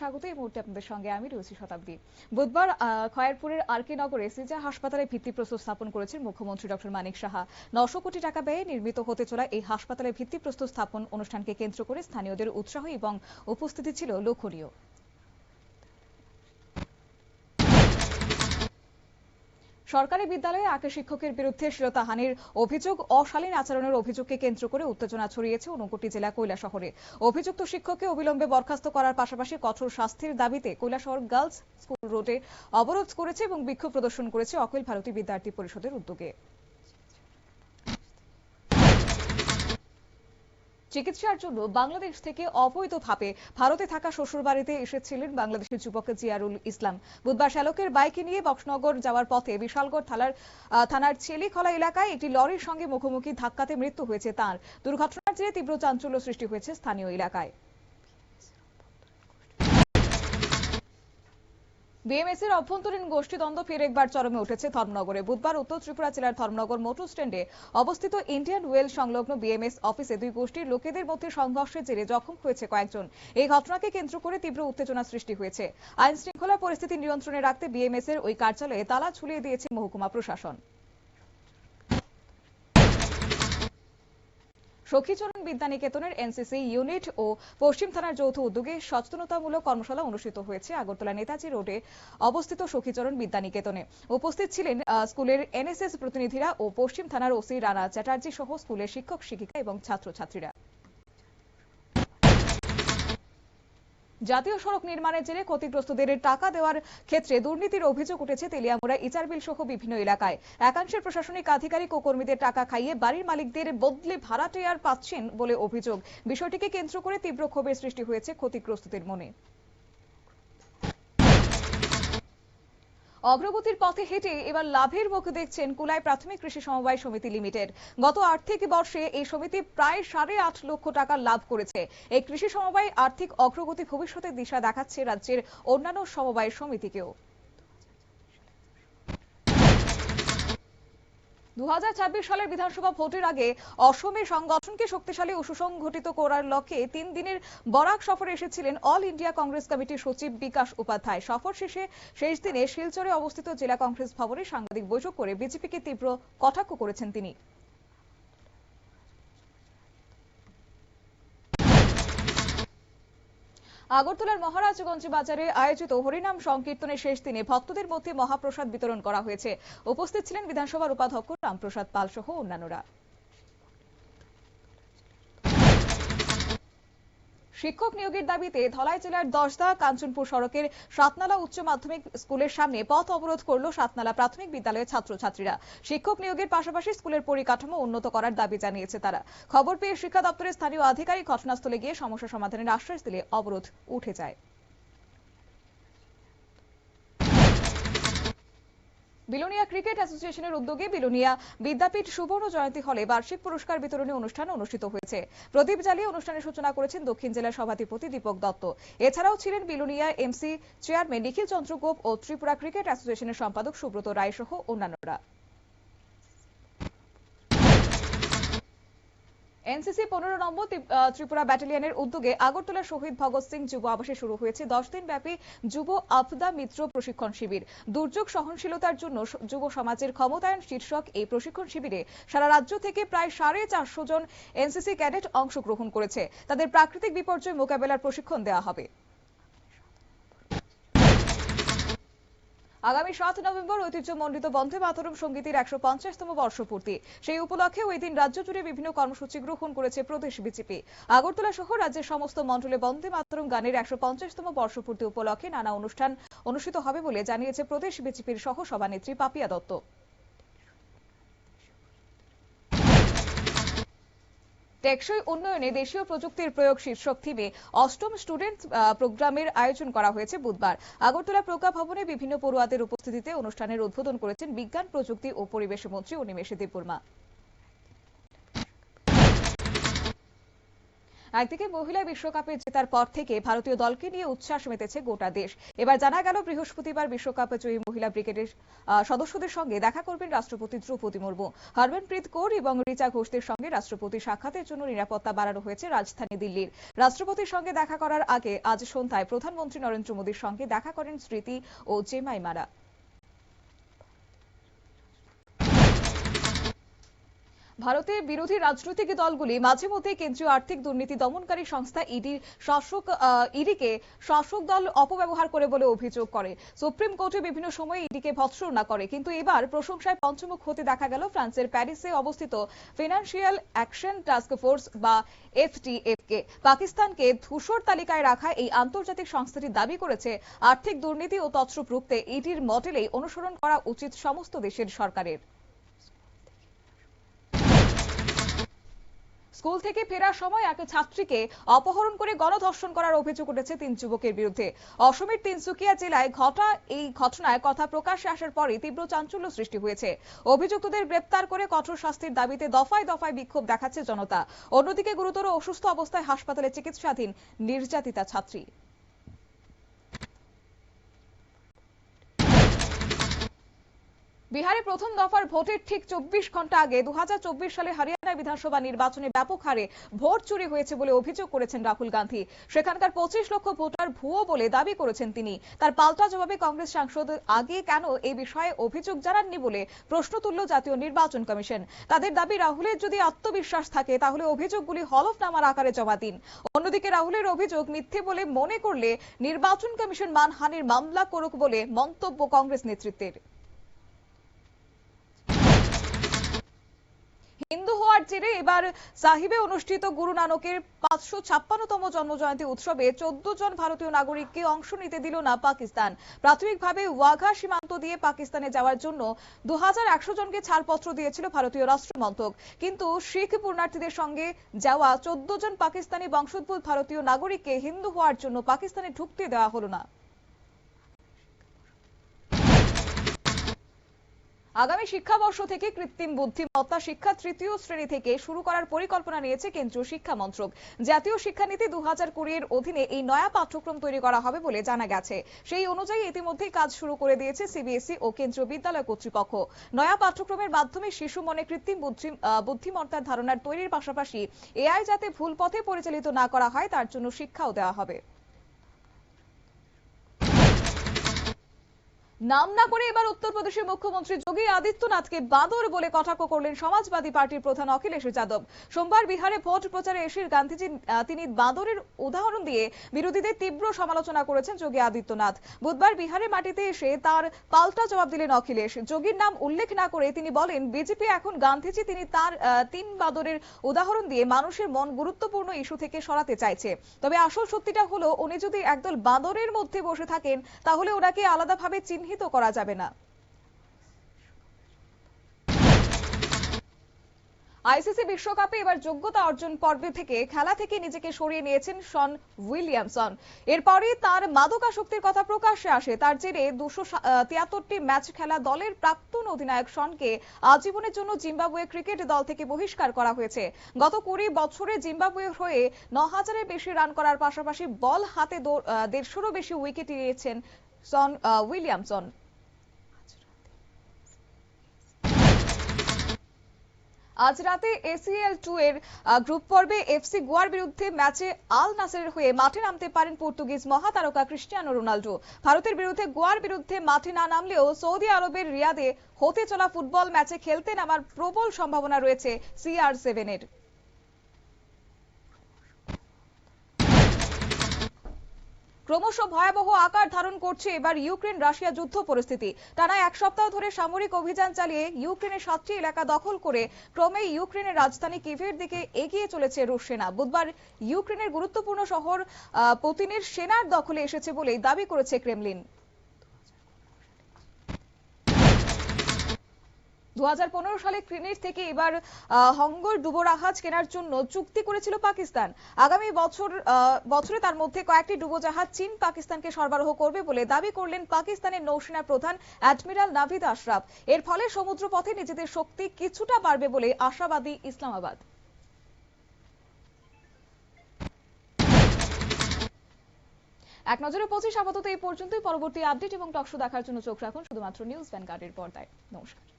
স্বাগত। এই মুহূর্তে আপনাদের সঙ্গে আমি রয়েছি শতাব্দী। বুধবার খয়েরপুরের আরকে নগরে সিজা হাসপাতালে ভিত্তিপ্রস্তর স্থাপন করেছেন মুখ্যমন্ত্রী ডক্টর মানিক সাহা। নশো কোটি টাকা ব্যয়ে নির্মিত হতে চলা এই হাসপাতালে ভিত্তিপ্রস্তর স্থাপন অনুষ্ঠানকে কেন্দ্র করে স্থানীয়দের উৎসাহ এবং উপস্থিতি ছিল লক্ষণীয় সরকারি বিদ্যালয়ে আঁকে শিক্ষকের বিরুদ্ধে শ্লীলতাহানির অভিযোগ, অশালীন আচরণের অভিযোগকে কেন্দ্র করে উত্তেজনা ছড়িয়েছে ঊনকোটি জেলা শহরে অভিযুক্ত শিক্ষককে অবিলম্বে বরখাস্ত করার পাশাপাশি কঠোর শাস্তির দাবিতে কৈলাসহর গার্লস স্কুল রোডে অবরোধ করেছে এবং বিক্ষোভ প্রদর্শন করেছে অখিল ভারতী বিদ্যার্থী পরিষদের উদ্যোগে। চিকিৎসার জন্য বাংলাদেশ থেকে অবৈধভাবে ভারতে থাকা শ্বশুরবাড়িতে এসেছিলেন বাংলাদেশের যুবক জিয়ারুল ইসলাম। বুধবার শ্যালকের বাইকে নিয়ে বক্সনগর যাওয়ার পথে বিশালগড় থানার থানার চেলিখলা এলাকায় একটি লরির সঙ্গে মুখোমুখি ধাক্কাতে মৃত্যু হয়েছে তার। দুর্ঘটনার জেরে তীব্র চাঞ্চল্য সৃষ্টি হয়েছে স্থানীয় এলাকায়। বিএমএস এর অভ্যন্তরীণ গোষ্ঠীদ্বন্দ্ব ফের একবার চরমে উঠেছে ধর্মনগরে। বুধবার উত্তর ত্রিপুরা জেলার ধর্মনগর মোটর স্ট্যান্ডে অবস্থিত ইন্ডিয়ান ওয়েল সংলগ্ন বিএমএস অফিসে দুই গোষ্ঠীর লোকেদের মধ্যে সংঘর্ষের জেরে জখম হয়েছে কয়েকজন। এই ঘটনাকে কেন্দ্র করে তীব্র উত্তেজনা সৃষ্টি হয়েছে। আইন শৃঙ্খলা পরিস্থিতি নিয়ন্ত্রণে রাখতে বিএমএস এর ওই কার্যালয়ে তালা ঝুলিয়ে দিয়েছে মহকুমা প্রশাসন। সখীচরণ বিদ্যানিকেতনের এনসিসি ইউনিট ও পশ্চিম থানার যৌথ উদ্যোগে সচেতনতামূলক কর্মশালা অনুষ্ঠিত হয়েছে আগরতলা নেতাজি রোডে অবস্থিত সখীচরণ বিদ্যানিকেতনে। উপস্থিত ছিলেন স্কুলের এনএসএস প্রতিনিধিরা ও পশ্চিম থানার ওসি রানা চ্যাটার্জি সহ স্কুলের শিক্ষক, শিক্ষিকা এবং ছাত্রছাত্রীরা। জাতীয় সড়ক নির্মাণের জেরে ক্ষতিগ্রস্তদের টাকা দেওয়ার ক্ষেত্রে দুর্নীতির অভিযোগ উঠেছে তেলিয়ামুড়া, ইচারবিল সহ বিভিন্ন এলাকায়। একাংশের প্রশাসনিক আধিকারিক ও কর্মীদের টাকা খাইয়ে বাড়ির মালিকদের বদলে ভাড়াটে আর পাচ্ছেন বলে অভিযোগ। বিষয়টিকে কেন্দ্র করে তীব্র ক্ষোভের সৃষ্টি হয়েছে ক্ষতিগ্রস্তদের মনে। অগ্রগতির পথে হেঁটে এবার লাভের মুখ দেখছেন কুলাই প্রাথমিক কৃষি সমবায় সমিতি লিমিটেড। গত আর্থিক বর্ষে এই সমিতি প্রায় সাড়ে আট লক্ষ টাকা লাভ করেছে। এই কৃষি সমবায় আর্থিক অগ্রগতি ভবিষ্যতের দিশা দেখাচ্ছে রাজ্যের অন্যান্য সমবায় সমিতিকেও। দু সালের বিধানসভা ভোটের আগে অসমে সংগঠনকে শক্তিশালী ও সুসংগঠিত করার লক্ষ্যে তিন দিনের বরাক সফরে এসেছিলেন অল ইন্ডিয়া কংগ্রেস কমিটির সচিব বিকাশ উপাধ্যায়। সফর শেষে শেষ দিনে শিলচরে অবস্থিত জেলা কংগ্রেস ভবনে সাংবাদিক বৈঠক করে বিজেপিকে তীব্র কটাক্ষ করেছেন তিনি। আগরতলার মহারাজগঞ্জ বাজারে আয়োজিত হরিনাম সংকীর্তনের শেষ দিনে ভক্তদের মধ্যে মহাপ্রসাদ বিতরণ করা হয়েছে। উপস্থিত ছিলেন বিধানসভার উপাধ্যক্ষ রামপ্রসাদ পাল সহ অন্যান্যরা। শিক্ষক নিয়োগের দাবিতে ধলাই জেলার দশদা কাঞ্চনপুর সড়কের সাতনালা উচ্চ মাধ্যমিক স্কুলের সামনে পথ অবরোধ করল সাতনালা প্রাথমিক বিদ্যালয়ের ছাত্রছাত্রীরা। শিক্ষক নিয়োগের পাশাপাশি স্কুলের পরিকাঠামো উন্নত করার দাবি জানিয়েছে তারা। খবর পেয়ে শিক্ষা দপ্তরের স্থানীয় আধিকারিক ঘটনাস্থলে গিয়ে সমস্যা সমাধানের আশ্বাস দিলে অবরোধ উঠে যায়। বিলোনিয়া ক্রিকেট অ্যাসোসিয়েশনের উদ্যোগে বিলোনিয়া বিদ্যাপীঠ সুবর্ণ জয়ন্তী হলে বার্ষিক পুরস্কার বিতরণী অনুষ্ঠান অনুষ্ঠিত হয়েছে। প্রদীপ জ্বালিয়ে অনুষ্ঠানের সূচনা করেছেন দক্ষিণ জেলার সভাধিপতি দীপক দত্ত। এছাড়াও ছিলেন বিলোনিয়া এমসি চেয়ারম্যান নিখিল চন্দ্র গোপ ও ত্রিপুরা ক্রিকেট অ্যাসোসিয়েশনের সম্পাদক সুব্রত রায় সহ অন্যান্যরা। এনসিসি পনেরো নম্বর ত্রিপুরা ব্যাটালিয়নের উদ্যোগে আগরতলা শহীদ ভগৎ সিং যুব আবাসে শুরু হয়েছে দশ দিন ব্যাপী যুব আপদা মিত্র প্রশিক্ষণ শিবির। দুর্যোগ সহনশীলতার জন্য যুব সমাজের ক্ষমতায়ন শীর্ষক এই প্রশিক্ষণ শিবিরে সারা রাজ্য থেকে প্রায় সাড়ে চারশো জন এনসিসি ক্যাডেট অংশগ্রহণ করেছে। তাদের প্রাকৃতিক বিপর্যয় মোকাবেলার প্রশিক্ষণ দেওয়া হবে। আগামী সাত নভেম্বর ঐতিহ্যমণ্ডিত বন্ধে মাতরম সঙ্গীতের একশো পঞ্চাশতম বর্ষপূর্তি। সেই উপলক্ষে ওই দিন রাজ্য জুড়ে বিভিন্ন কর্মসূচি গ্রহণ করেছে প্রদেশ বিজেপি। আগরতলা সহ রাজ্যের সমস্ত মণ্ডলে বন্ধে মাতরম গানের একশো পঞ্চাশতম বর্ষপূর্তি উপলক্ষে নানা অনুষ্ঠান অনুষ্ঠিত হবে বলে জানিয়েছে প্রদেশ বিজেপির সহ সভানেত্রী পাপিয়া দত্ত। টেকসই উন্নয়নে দেশীয় প্রযুক্তির প্রয়োগ শীর্ষক থিমে অষ্টম স্টুডেন্ট প্রোগ্রামের আয়োজন করা হয়েছে বুধবার। আগরতলা প্রজ্ঞা ভবনে বিভিন্ন পড়ুয়াদের উপস্থিতিতে অনুষ্ঠানের উদ্বোধন করেছেন বিজ্ঞান, প্রযুক্তি ও পরিবেশ মন্ত্রী অনিমেষ দেববর্মা। একদিকে মহিলা বিশ্বকাপে জেতার পর থেকে ভারতীয় দলকে নিয়ে উচ্ছ্বাস মেতেছে গোটা দেশ। এবার জানা গেল, বৃহস্পতিবার বিশ্বকাপ জয়ী মহিলা ব্রিগেডের সদস্যদের সঙ্গে দেখা করবেন রাষ্ট্রপতি দ্রৌপদী মুর্মু। হরমনপ্রীত কৌর এবং রিচা ঘোষদের সঙ্গে রাষ্ট্রপতি সাক্ষাতের জন্য নিরাপত্তা বাড়ানো হয়েছে রাজধানী দিল্লির। রাষ্ট্রপতির সঙ্গে দেখা করার আগে আজ সন্ধ্যায় প্রধানমন্ত্রী নরেন্দ্র মোদীর সঙ্গে দেখা করেন স্মৃতি ও জেমাইমারা ভারতের বিরোধী রাজনৈতিক দলগুলি মাঝে মধ্যে কেন্দ্রীয় আর্থিক দুর্নীতি দমনকারী সংস্থা ইডির শাসক ইডিকে শাসক দল অপব্যবহার করে বলে অভিযোগ করে। সুপ্রিম কোর্টে বিভিন্ন সময় ইডিকে ভৎসনা করে, কিন্তু এবার প্রশংসায় পঞ্চমুখ হতে দেখা গেল ফ্রান্সের প্যারিসে অবস্থিত ফিনান্সিয়াল অ্যাকশন টাস্ক ফোর্স বা এফটিএফ কে পাকিস্তানকে ধূসর তালিকায় রাখা এই আন্তর্জাতিক সংস্থাটি দাবি করেছে, আর্থিক দুর্নীতি ও তছরূপ রুখতে ইডির মডেলেই অনুসরণ করা উচিত সমস্ত দেশের সরকারের। স্কুল থেকে ফেরার সময় এক ছাত্রীকে অপহরণ করে গণধর্ষণ করার অভিযোগ উঠেছে তিন যুবকের বিরুদ্ধে। অসমের তিনসুকিয়া জেলায় ঘটা, এই ঘটনায় কথা প্রকাশ্যে আসার পরে তীব্র চাঞ্চল্য সৃষ্টি হয়েছে। অভিযুক্তদের গ্রেপ্তার করে কঠোর শাস্তির দাবিতে দফায় দফায় বিক্ষোভ দেখাচ্ছে জনতা। অন্যদিকে গুরুতর অসুস্থ অবস্থায় হাসপাতালে চিকিৎসাধীন নির্যাতিতা ছাত্রী। বিহারে প্রথম দফার ভোটের ঠিক চব্বিশ ঘণ্টা আগে দু হাজার চব্বিশ সালে হরিয়ানা বিধানসভা নির্বাচনে ব্যাপক হারে ভোট চুরি হয়েছে বলে অভিযোগ করেছেন রাহুল গান্ধী। সেখানকার পঁচিশ লক্ষ ভোটার ভুয়ো বলে দাবি করেছেন তিনি। তার পাল্টা জবাবে কংগ্রেস সাংসদ আগে কেন এই বিষয়ে অভিযোগ জানাননি বলে প্রশ্ন তুলল জাতীয় নির্বাচন কমিশন। তাদের দাবি, রাহুলের যদি আত্মবিশ্বাস থাকে, তাহলে অভিযোগগুলি হলফনামার আকারে জমা দিন। অন্যদিকে রাহুলের অভিযোগ মিথ্যে বলে মনে করলে নির্বাচন কমিশন মানহানির মামলা করুক বলে মন্তব্য কংগ্রেস নেতৃত্বের। হিন্দু হওয়ার জেরে এবার সাহিবে অনুষ্ঠিত গুরু নানকের পাঁচশো ছাপ্পান্নতম জন্মজয়ন্তী উৎসবে চোদ্দ জন ভারতীয় নাগরিককে অংশ নিতে দিল না পাকিস্তান। প্রাথমিকভাবে ওয়াঘা সীমান্ত দিয়ে পাকিস্তানে যাওয়ার জন্য দু হাজার একশো জনকে ছাড়পত্র দিয়েছিল ভারতীয় রাষ্ট্রমন্ত্রক। কিন্তু শিখ পুণ্যার্থীদের সঙ্গে যাওয়া চোদ্দ জন পাকিস্তানি বংশোদ্ভূত ভারতীয় নাগরিককে হিন্দু হওয়ার জন্য পাকিস্তানে ঢুকতে দেওয়া হলো না। আগামী শিক্ষাবর্ষ থেকে কৃত্রিম বুদ্ধিমত্তা শিক্ষা তৃতীয় শ্রেণি থেকে শুরু করার পরিকল্পনা নিয়েছে কেন্দ্রীয় শিক্ষা মন্ত্রক। জাতীয় শিক্ষানীতি দু হাজার কুড়ির অধীনে এই নয়া পাঠ্যক্রম তৈরি করা হবে বলে জানা গেছে। সেই অনুযায়ী ইতিমধ্যেই কাজ শুরু করে দিয়েছে সিবিএসই ও কেন্দ্রীয় বিদ্যালয় কর্তৃপক্ষ। নয়া পাঠ্যক্রমের মাধ্যমে শিশু মনে কৃত্রিম বুদ্ধিমত্তার ধারণার তৈরির পাশাপাশি এআই যাতে ভুল পথে পরিচালিত না করা হয়, তার জন্য শিক্ষাও দেওয়া হবে। নাম না করে এবার উত্তরপ্রদেশের মুখ্যমন্ত্রী যোগী আদিত্যনাথকে বাঁদর বলে কটাক্ষ করলেন সমাজবাদী পার্টির প্রধান অখিলেশ যাদব। সোমবার বিহারে ভোট প্রচারে এসে গান্ধীজি তিনি বাঁদরের উদাহরণ দিয়ে বিরোধীদের তীব্র সমালোচনা করেছেন যোগী আদিত্যনাথ। বুধবার বিহারের মাটিতে এসে তার পাল্টা জবাব দিলেন অখিলেশ। যোগীর নাম উল্লেখ না করে তিনি বলেন, বিজেপি এখন গান্ধীজি তিনি তার তিন বাদরের উদাহরণ দিয়ে মানুষের মন গুরুত্বপূর্ণ ইস্যু থেকে সরাতে চাইছে। তবে আসল সত্যিটা হলো, উনি যদি একদল বাঁদরের মধ্যে বসে থাকেন, তাহলে ওনাকে আলাদাভাবে চিহ্নিত করা যাবে না। আইসিসি বিশ্বকাপে এবার যোগ্যতা অর্জন পর্বে থেকে খেলা থেকে নিজেকে সরিয়ে নিয়েছেন শন উইলিয়ামসন। এরপরে তার মাদকাসক্তির কথা প্রকাশ্যে আসে। তার জেরে দুশো তিয়াত্তরটি ম্যাচ খেলা দলের প্রাক্তন অধিনায়ক শনকে আজীবনের জন্য জিম্বাবুয়ে ক্রিকেট দল থেকে বহিষ্কার করা হয়েছে। গত কুড়ি বছরে জিম্বাবুয়ের হয়ে ন হাজারের বেশি রান করার পাশাপাশি বল হাতে দেড়শোরও বেশি উইকেট নিয়েছেন সন উইলিয়ামসন আজ রাতে এসিএল টু এর গ্রুপ পর্বে এফসি গোয়ার বিরুদ্ধে ম্যাচে আল নাসের হয়ে মাঠে নামতে পারেন পর্তুগিজ মহাতারকা ক্রিস্টিয়ানো রোনাল্ডো ভারতের বিরুদ্ধে গোয়ার বিরুদ্ধে মাঠে না নামলেও সৌদি আরবের রিয়াদে হতে চলা ফুটবল ম্যাচে খেলতে নামার প্রবল সম্ভাবনা রয়েছে সিআর সেভেনের ক্রমশ ভয়াবহ আকার ধারণ করছে এবার ইউক্রেন রাশিয়া যুদ্ধ পরিস্থিতি। টানা এক সপ্তাহ ধরে সামরিক অভিযান চালিয়ে ইউক্রেনের সাতটি এলাকা দখল করে ক্রমে ইউক্রেনের রাজধানী কিভের দিকে এগিয়ে চলেছে রুশ সেনা। বুধবার ইউক্রেনের গুরুত্বপূর্ণ শহর পুতিনের সেনার দখলে এসেছে বলেই দাবি করেছে ক্রেমলিন। দু হাজার পনেরো সালে ক্রিনির থেকে এবার হঙ্গর ডুবোজাহাজ কেনার জন্য চুক্তি করেছিল পাকিস্তান। আগামী বছর বছরে তার মধ্যে কয়েকটি ডুবোজাহাজ চীন পাকিস্তানকে সরবরাহ করবে বলে দাবি করলেন পাকিস্তানের নৌসেনা প্রধান অ্যাডমিরাল নাভিদ আশরাফ। এর ফলে সমুদ্রপথে নিজেদের শক্তি কিছুটা বাড়বে বলে আশাবাদী ইসলামাবাদ। এক নজরে পঁচিশ আপাতত এই পর্যন্তই। পরবর্তী আপডেট এবং টকশো দেখার জন্য চোখ রাখুন শুধুমাত্র নিউজ ভ্যানগার্ডের পর্দায়। নমস্কার।